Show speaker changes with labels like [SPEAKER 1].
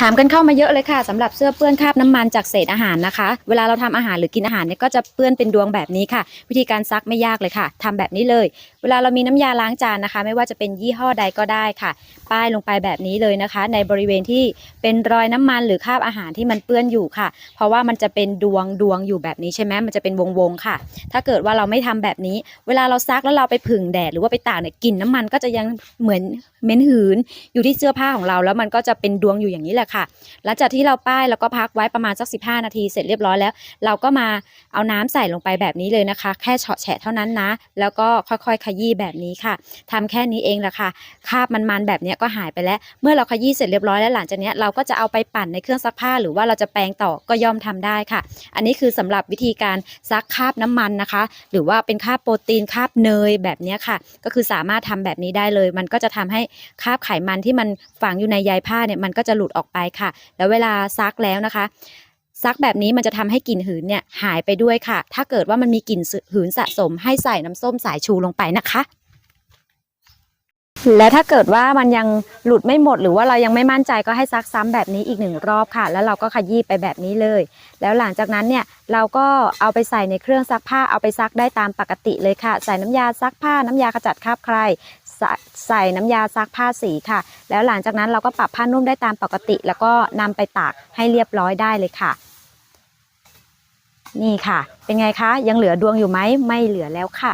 [SPEAKER 1] ถามกันเข้ามาเยอะเลยค่ะสำหรับเสื้อเปื้อนคราบน้ำมันจากเศษอาหารนะคะ เวลาเราทำอาหารหรือกินอาหารเนี่ยก็จะเปื้อนเป็นดวงแบบนี้ค่ะ วิธีการซักไม่ยากเลยค่ะทำแบบนี้เลย เวลาเรามีน้ำยาล้างจานนะคะ ไม่ว่าจะเป็นยี่ห้อใดก็ได้ค่ะ ป้ายลงไปแบบนี้เลยนะคะ ในบริเวณที่เป็นรอยน้ำมันหรือคราบอาหารที่มันเปื้อนอยู่ค่ะ เพราะว่ามันจะเป็นดวงดวงอยู่แบบนี้ใช่ไหมมันจะเป็นวงวงๆค่ะ ถ้าเกิดว่าเราไม่ทำแบบนี้ เวลาเราซักแล้วเราไปผึ่งแดดหรือว่าไปตากเนี่ยกลิ่นน้ำมันก็จะยังเหมือนเหม็นหืนอยู่ที่เสื้อผ้าของเราแล้วมันก็จะเป็นดวงอยู่อย่างนี้แหละค่ะ หลังจากที่เราป้ายแล้วก็พักไว้ประมาณสัก 15 นาทีเสร็จเรียบร้อยแล้ว เราก็มาเอาน้ำใส่ลงไปแบบนี้เลยนะคะ แค่เฉาะแฉะเท่านั้นนะ แล้วก็ค่อยๆ ขยี้แบบนี้ค่ะทำแค่นี้เองแหละค่ะ คราบมันๆแบบนี้ก็หายไปแล้ว เมื่อเราขยี้เสร็จเรียบร้อยแล้วหลังจากนี้เราก็จะเอาไปปั่นในเครื่องซักผ้า หรือว่าเราจะแปรงต่อก็ย่อมทำได้ค่ะ อันนี้คือสำหรับวิธีการซักคราบน้ำมันนะคะ หรือว่าเป็นคราบโปรตีนคราบเนยแบบนี้ค่ะ ก็คือสามารถทำแบบนี้ได้เลย มันก็จะทำให้คราบไขมันที่มันฝังอยู่ในใยผ้าเนี่ยมันก็จะหลุดออกไปค่ะ แล้วเวลาซักแล้วนะคะ ซักแบบนี้มันจะทำให้กลิ่นหืนเนี่ยหายไปด้วยค่ะ ถ้าเกิดว่ามันมีกลิ่นหืนสะสมให้ใส่น้ำส้มสายชูลงไปนะคะและถ้าเกิดว่ามันยังหลุดไม่หมด หรือว่าเรายังไม่มั่นใจก็ให้ซักซ้ำแบบนี้อีกหนึ่งรอบค่ะ แล้วเราก็ขยี้ไปแบบนี้เลย แล้วหลังจากนั้นเนี่ยเราก็เอาไปใส่ในเครื่องซักผ้าเอาไปซักได้ตามปกติเลยค่ะ ใส่น้ำยาซักผ้าน้ำยาขจัดคราบใคร ใส่น้ำยาซักผ้าสีค่ะ แล้วหลังจากนั้นเราก็ปรับผ้านุ่มได้ตามปกติ แล้วก็นำไปตากให้เรียบร้อยได้เลยค่ะ นี่ค่ะ เป็นไงคะ ยังเหลือดวงอยู่ไหมไม่เหลือแล้วค่ะ